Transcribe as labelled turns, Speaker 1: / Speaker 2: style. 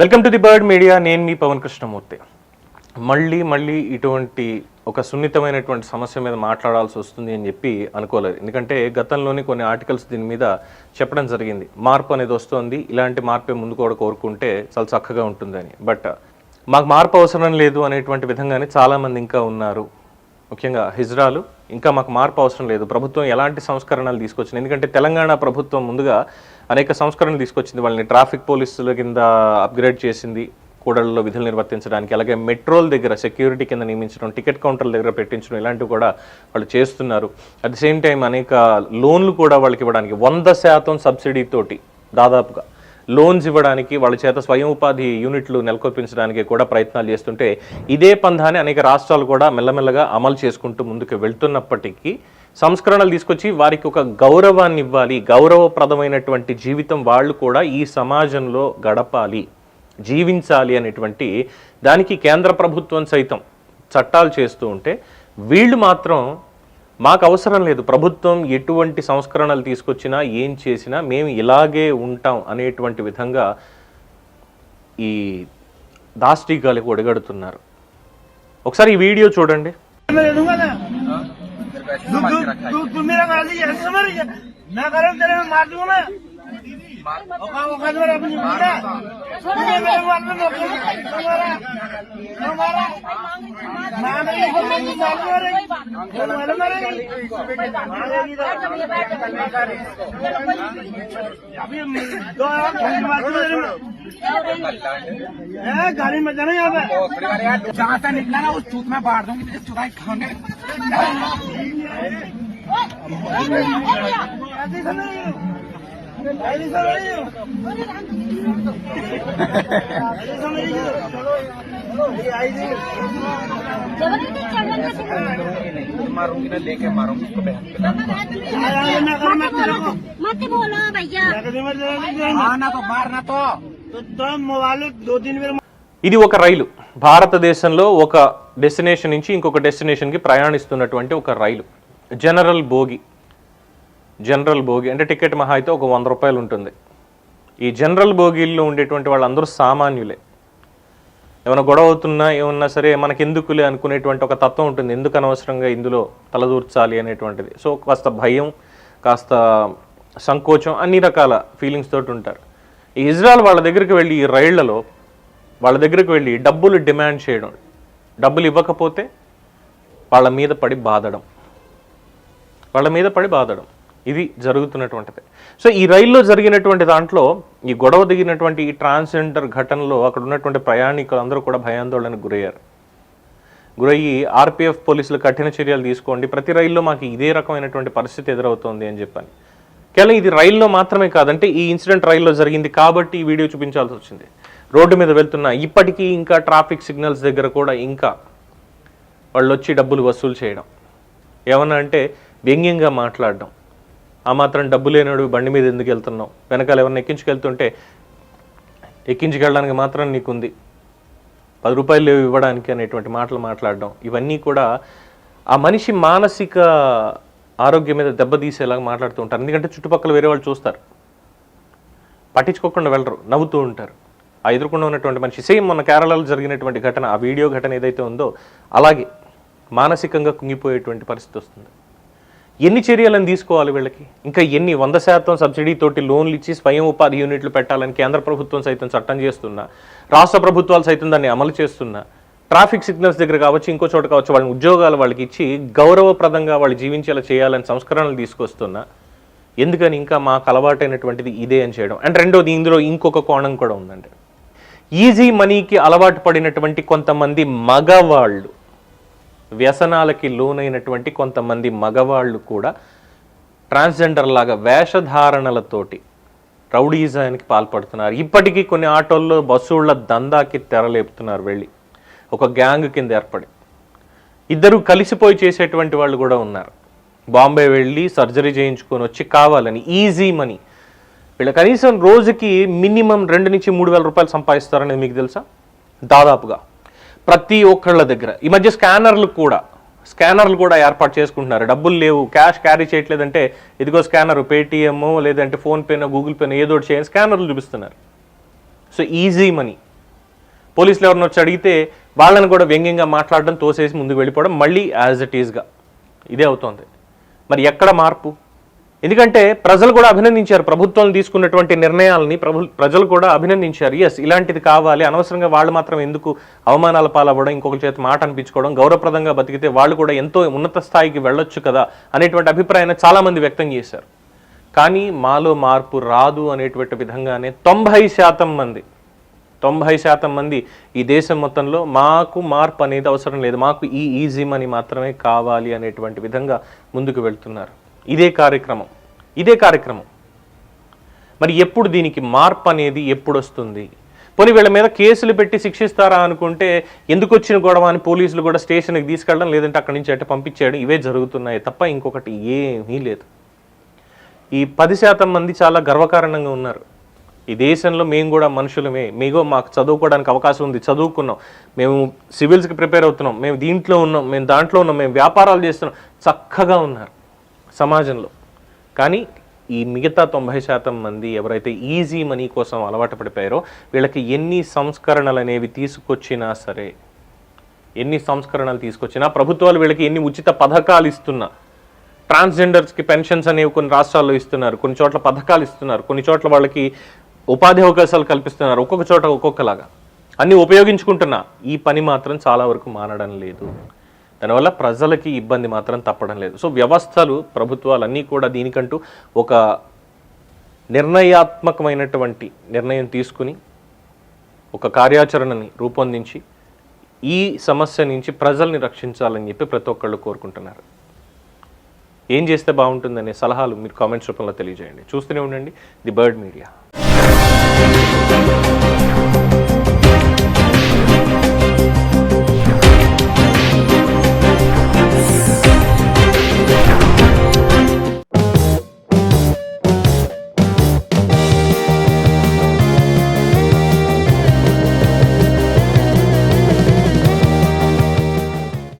Speaker 1: Welcome to the bird media నేను మీ పవన్ కృష్ణమూర్తి. మళ్ళీ మళ్ళీ ఇటువంటి ఒక సున్నితమైనటువంటి సమస్య మీద మాట్లాడాల్సి వస్తుంది అని చెప్పి అనుకోలేదు. ఎందుకంటే గతంలోని కొన్ని ఆర్టికల్స్ దీని మీద చెప్పడం జరిగింది. మార్పు అనేది వస్తుంది. ఇలాంటి మార్పే ముందు కూడా కోరుకుంటే చాలా చక్కగా ఉంటుందని. బట్ మాకు మార్పు అవసరం లేదు అనేటువంటి విధంగానే చాలామంది ఇంకా ఉన్నారు. ముఖ్యంగా హిజ్రాలు ఇంకా మాకు మార్పు అవసరం లేదు. ప్రభుత్వం ఎలాంటి సంస్కరణలు తీసుకొచ్చింది? ఎందుకంటే తెలంగాణ ప్రభుత్వం ముందుగా అనేక సంస్కరణలు తీసుకొచ్చింది. వాళ్ళని ట్రాఫిక్ పోలీసుల కింద అప్గ్రేడ్ చేసింది. కూడళ్ళలో విధులు నిర్వర్తించడానికి అలాగే మెట్రోల దగ్గర సెక్యూరిటీ కింద నియమించడం టికెట్ కౌంటర్ల దగ్గర పెట్టించడం ఇలాంటివి కూడా వాళ్ళు చేస్తున్నారు. అట్ ద సేమ్ టైం అనేక లోన్లు కూడా వాళ్ళకి ఇవ్వడానికి వంద శాతం సబ్సిడీ తోటి దాదాపుగా లోన్స్ ఇవ్వడానికి వాళ్ళ చేత స్వయం ఉపాధి యూనిట్లు నెలకొల్పించడానికి కూడా ప్రయత్నాలు చేస్తుంటే ఇదే పంధాన్ని అనేక రాష్ట్రాలు కూడా మెల్లమెల్లగా అమలు చేసుకుంటూ ముందుకు వెళ్తున్నప్పటికీ సంస్కరణలు తీసుకొచ్చి వారికి ఒక గౌరవాన్ని ఇవ్వాలి గౌరవప్రదమైనటువంటి జీవితం వాళ్ళు కూడా ఈ సమాజంలో గడపాలి జీవించాలి అనేటువంటి దానికి కేంద్ర ప్రభుత్వం సైతం చట్టాలు చేస్తూ ఉంటే వీళ్ళు మాత్రం మాకు అవసరం లేదు. ప్రభుత్వం ఎటువంటి సంస్కరణలు తీసుకొచ్చినా ఏం చేసినా మేము ఇలాగే ఉంటాం అనేటువంటి విధంగా ఈ దాష్టికాలకు ఒడగడుతున్నారు. ఒకసారి ఈ వీడియో చూడండి.
Speaker 2: मैं गाड़ी में जाना यहाँ पे
Speaker 3: जहाँ से निकला ना उस चूत में बांट दूँगी तेरे चुराई खाने
Speaker 2: ऐसे
Speaker 3: मारूंगी ना लेके मारूंगी उसको बहन पे
Speaker 2: आया है, मैं करूँ मैं तेरे को
Speaker 4: मत बोलो भैया
Speaker 2: मैं कहती मैं तेरे को नहीं
Speaker 3: मारना तो मारना तो
Speaker 2: तो तो मोबाइल दो तीन बार
Speaker 1: ఇది ఒక రైలు భారతదేశంలో ఒక డెస్టినేషన్ నుంచి ఇంకొక డెస్టినేషన్కి ప్రయాణిస్తున్నటువంటి ఒక రైలు జనరల్ బోగి జనరల్ భోగి అంటే టికెట్ మహా అయితే ఒక వంద రూపాయలు ఉంటుంది. ఈ జనరల్ భోగిల్లో ఉండేటువంటి వాళ్ళందరూ సామాన్యులే. ఏమైనా గొడవ అవుతున్నా ఏమన్నా సరే మనకి ఎందుకులే అనుకునేటువంటి ఒక తత్వం ఉంటుంది. ఎందుకు అనవసరంగా ఇందులో తలదూర్చాలి అనేటువంటిది. సో కాస్త భయం కాస్త సంకోచం అన్ని రకాల ఫీలింగ్స్ తోటి ఉంటారు. ఈ ఇజ్రాయల్ వాళ్ళ దగ్గరికి వెళ్ళి ఈ రైళ్ళలో వాళ్ళ దగ్గరికి వెళ్ళి డబ్బులు డిమాండ్ చేయడం డబ్బులు ఇవ్వకపోతే వాళ్ళ మీద పడి బాధడం. వాళ్ళ మీద పడి బాధడం. ఇది జరుగుతున్నటువంటిది. సో ఈ రైల్లో జరిగినటువంటి దాంట్లో ఈ గొడవ దిగినటువంటి ఈ ట్రాన్స్జెండర్ ఘటనలో అక్కడ ఉన్నటువంటి ప్రయాణికులు అందరూ కూడా భయాందోళనకు గురయ్యారు. గురయ్యి ఆర్పిఎఫ్ పోలీసులు కఠిన చర్యలు తీసుకోండి ప్రతి రైల్లో మాకు ఇదే రకమైనటువంటి పరిస్థితి ఎదురవుతోంది అని చెప్పాను. కేవలం ఇది రైల్లో మాత్రమే కాదంటే ఈ ఇన్సిడెంట్ రైల్లో జరిగింది కాబట్టి ఈ వీడియో చూపించాల్సి వచ్చింది. రోడ్డు మీద వెళ్తున్న ఇప్పటికీ ఇంకా ట్రాఫిక్ సిగ్నల్స్ దగ్గర కూడా ఇంకా వాళ్ళు వచ్చి డబ్బులు వసూలు చేయడం. ఏమన్నా అంటే వ్యంగ్యంగా మాట్లాడడం. ఆ మాత్రం డబ్బు లేనాడు బండి మీద ఎందుకు వెళ్తున్నావు? వెనకాల ఎవరిని ఎక్కించుకెళ్తుంటే ఎక్కించుకెళ్ళడానికి మాత్రం నీకుంది. పది రూపాయలు లేవు ఇవ్వడానికి అనేటువంటి మాటలు మాట్లాడడం ఇవన్నీ కూడా ఆ మనిషి మానసిక ఆరోగ్యం మీద దెబ్బతీసేలాగా మాట్లాడుతూ ఉంటారు. ఎందుకంటే చుట్టుపక్కల వేరే వాళ్ళు చూస్తారు. పట్టించుకోకుండా వెళ్ళరు నవ్వుతూ ఉంటారు. ఆ ఎదుర్కొన్న ఉన్నటువంటి మనిషి సేమ్ మొన్న కేరళలో జరిగినటువంటి ఘటన ఆ వీడియో ఘటన ఏదైతే ఉందో అలాగే మానసికంగా కుంగిపోయేటువంటి పరిస్థితి వస్తుంది. ఎన్ని చర్యలను తీసుకోవాలి వీళ్ళకి? ఇంకా ఎన్ని వంద శాతం సబ్సిడీ తోటి లోన్లు ఇచ్చి స్వయం ఉపాధి యూనిట్లు పెట్టాలని కేంద్ర ప్రభుత్వం సైతం చట్టం చేస్తున్నా రాష్ట్ర ప్రభుత్వాలు సైతం దాన్ని అమలు చేస్తున్నా ట్రాఫిక్ సిగ్నల్స్ దగ్గర కావచ్చు ఇంకో చోట కావచ్చు వాళ్ళని ఉద్యోగాలు వాళ్ళకి ఇచ్చి గౌరవప్రదంగా వాళ్ళు జీవించేలా చేయాలని సంస్కరణలు తీసుకొస్తున్నా ఎందుకని ఇంకా మాకు అలవాటైనటువంటిది ఇదే అని చేయడం. అండ్ రెండోది ఇందులో ఇంకొక కోణం కూడా ఉందండి. ఈజీ మనీకి అలవాటు పడినటువంటి కొంతమంది మగవాళ్ళు వ్యసనాలకి లోనైనటువంటి కొంతమంది మగవాళ్ళు కూడా ట్రాన్స్జెండర్ లాగా వేషధారణలతోటి రౌడీజానికి పాల్పడుతున్నారు. ఇప్పటికీ కొన్ని ఆటోల్లో బస్సుళ్ళ దందాకి తెరలేపుతున్నారు వెళ్ళి. ఒక గ్యాంగ్ కింద ఏర్పడి. ఇద్దరు కలిసిపోయి చేసేటువంటి వాళ్ళు కూడా ఉన్నారు. బాంబే వెళ్ళి సర్జరీ చేయించుకొని వచ్చి కావాలని ఈజీ మనీ. వీళ్ళు కనీసం రోజుకి మినిమం రెండు నుంచి మూడు వేల రూపాయలు సంపాదిస్తారనేది మీకు తెలుసా? దాదాపుగా. ప్రతి ఒక్కళ్ళ దగ్గర. ఈ మధ్య స్కానర్లు కూడా స్కానర్లు కూడా ఏర్పాటు చేసుకుంటున్నారు. డబ్బులు లేవు క్యాష్ క్యారీ చేయట్లేదంటే ఇదిగో స్కానర్ పేటిఎమ్ లేదంటే ఫోన్పేనో గూగుల్ పేనో ఏదో ఒకటి చేయండి స్కానర్లు చూపిస్తున్నారు. So easy money. పోలీసులు ఎవరిని వచ్చి అడిగితే వాళ్ళని కూడా వ్యంగ్యంగా మాట్లాడడం తోసేసి ముందుకు వెళ్ళిపోవడం మళ్ళీ యాజ్ ఇట్ ఈస్గా ఇదే అవుతోంది. మరి ఎక్కడ మార్పు? ఎందుకంటే ప్రజలు కూడా అభినందించారు. ప్రభుత్వం తీసుకున్నటువంటి నిర్ణయాలని ప్రభు ప్రజలు కూడా అభినందించారు. ఎస్ ఇలాంటిది కావాలి. అనవసరంగా వాళ్ళు మాత్రం ఎందుకు అవమానాల పాలవ్వడం ఇంకొకరి చేతి మాట అనిపించుకోవడం గౌరవప్రదంగా బతికితే వాళ్ళు కూడా ఎంతో ఉన్నత స్థాయికి వెళ్ళొచ్చు కదా అనేటువంటి అభిప్రాయాన్ని చాలామంది వ్యక్తం చేశారు. కానీ మాలో మార్పు రాదు అనేటువంటి విధంగానే తొంభై శాతం మంది తొంభై శాతం మంది ఈ దేశం మొత్తంలో మాకు మార్పు అనేది అవసరం లేదు. మాకు ఈ ఈజీ మనీ మాత్రమే కావాలి అనేటువంటి విధంగా ముందుకు వెళ్తున్నారు. ఇదే కార్యక్రమం ఇదే కార్యక్రమం. మరి ఎప్పుడు దీనికి మార్పు అనేది ఎప్పుడు వస్తుంది? పోనీ వీళ్ళ మీద కేసులు పెట్టి శిక్షిస్తారా అనుకుంటే ఎందుకు వచ్చిన గొడవ అని పోలీసులు కూడా స్టేషన్కి తీసుకెళ్ళడం లేదంటే అక్కడి నుంచి అట్ట పంపించేయడం ఇవే జరుగుతున్నాయి తప్ప ఇంకొకటి ఏమీ లేదు. ఈ పది శాతం మంది చాలా గర్వకారణంగా ఉన్నారు. ఈ దేశంలో మేము కూడా మనుషులమే. మీగో మాకు చదువుకోవడానికి అవకాశం ఉంది. చదువుకున్నాం. మేము సివిల్స్కి ప్రిపేర్ అవుతున్నాం. మేము దీంట్లో ఉన్నాం. మేము దాంట్లో ఉన్నాం. మేము వ్యాపారాలు చేస్తున్నాం. చక్కగా ఉన్నారు. సమాజంలో. కానీ ఈ మిగతా తొంభై శాతం మంది ఎవరైతే ఈజీ మనీ కోసం అలవాటు పడిపోయారో వీళ్ళకి ఎన్ని సంస్కరణలు అనేవి తీసుకొచ్చినా సరే ఎన్ని సంస్కరణలు తీసుకొచ్చినా ప్రభుత్వాలు వీళ్ళకి ఎన్ని ఉచిత పథకాలు ఇస్తున్నా ట్రాన్స్జెండర్స్కి పెన్షన్స్ అనేవి కొన్ని రాష్ట్రాల్లో ఇస్తున్నారు కొన్ని చోట్ల పథకాలు ఇస్తున్నారు కొన్ని చోట్ల వాళ్ళకి ఉపాధి అవకాశాలు కల్పిస్తున్నారు ఒక్కొక్క చోట ఒక్కొక్కలాగా. అన్ని ఉపయోగించుకుంటున్నా ఈ పని మాత్రం చాలా వరకు మానడం లేదు. దానివల్ల ప్రజలకి ఇబ్బంది మాత్రం తప్పడం లేదు. సో వ్యవస్థలు ప్రభుత్వాలు అన్నీ కూడా దీనికంటూ ఒక నిర్ణయాత్మకమైనటువంటి నిర్ణయం తీసుకుని ఒక కార్యాచరణని రూపొందించి ఈ సమస్య నుంచి ప్రజల్ని రక్షించాలని చెప్పి ప్రతి ఒక్కళ్ళు కోరుకుంటున్నారు. ఏం చేస్తే బాగుంటుందనే సలహాలు మీరు కామెంట్స్ రూపంలో తెలియజేయండి. చూస్తూనే ఉండండి. The bird media.